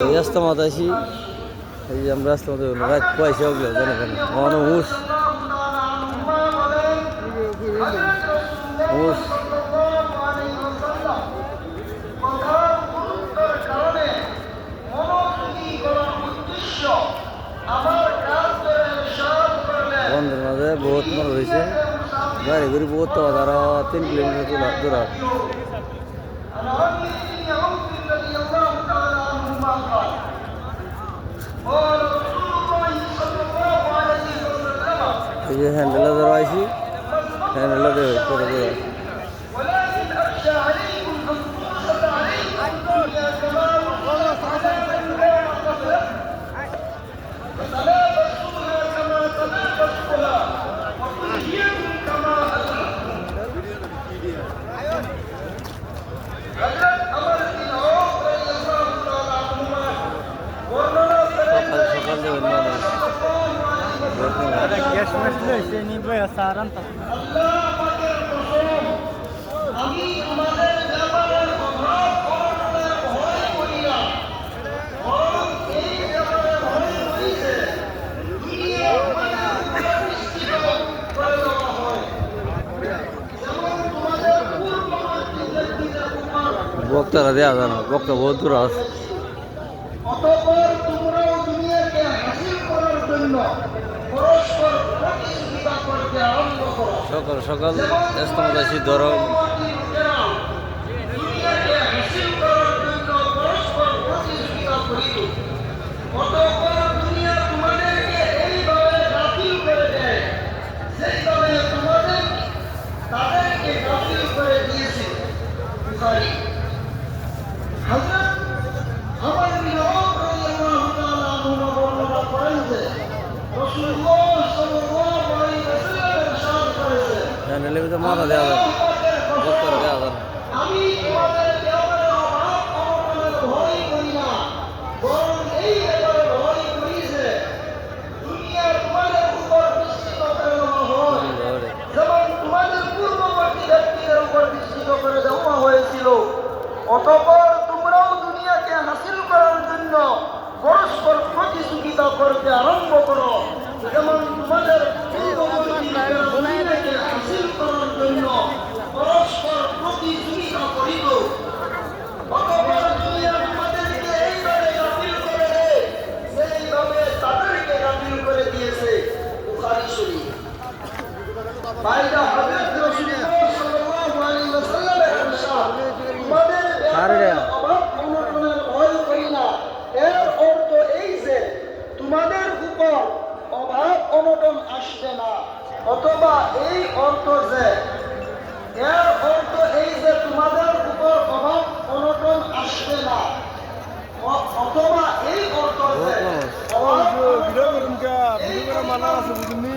রাস্তা মাথা আসি। এই যে আমরা রাস্তা মাথা রাত পয়সা ওগুলো জানে কেন? মানুষ হুস বন্ধের মাঝে বহুত মানুষ হয়েছে। গাড়ি ঘুরি বহুত তো তারা তিন কিলোমিটার দূরা যে হ্যান্ডেলে ধরা আইসি হ্যান্ডেলে দেবে বক্তারা দেওয়া যায় না বক্তা বহুত দূর আছে। অতঃপর তোমরাও দুনিয়াকে হাসিল করার জন্য সকাল সকাল রাস্তা মাথা আসি ধরো দুনিয়াকে হাসিল করার পূর্ববর্তী ব্যক্তিদের উপর বিস্তৃত করে দেওয়া হয়েছিল অতঃপর তোমরাও দুনিয়াকে হাসিল করার জন্য পরস্পর প্রতিযোগিতা করতে আরম্ভ করো যেমন তোমাদের পূর্ববর্তী লোকেরা দুনিয়াকে হাসিল করার জন্য পরস্পর প্রতিযোগিতা করিত অতঃপর দুনিয়া তোমাদেরকে এইভাবে গাফিল করে দেয় সেইভাবে তাদেরকে গাফিল করে দিয়েছে বুখারী শরীফ বাইরা হযরত রাসূলুল্লাহ সাল্লাল্লাহু আলাইহি ওয়াসাল্লামের ইরশাদ তোমাদের আরে রে। অভাব অনটনের ভয় করি না এর অর্থ এই যে তোমাদের উপর অভাব অনটন আসবে না। অথবা এই অর্থ যে এর অর্থ এই যে তোমাদের উপর অভাব অনটন আসবে না। অথবা এই অর্থ যে মানা আছে বুঝলি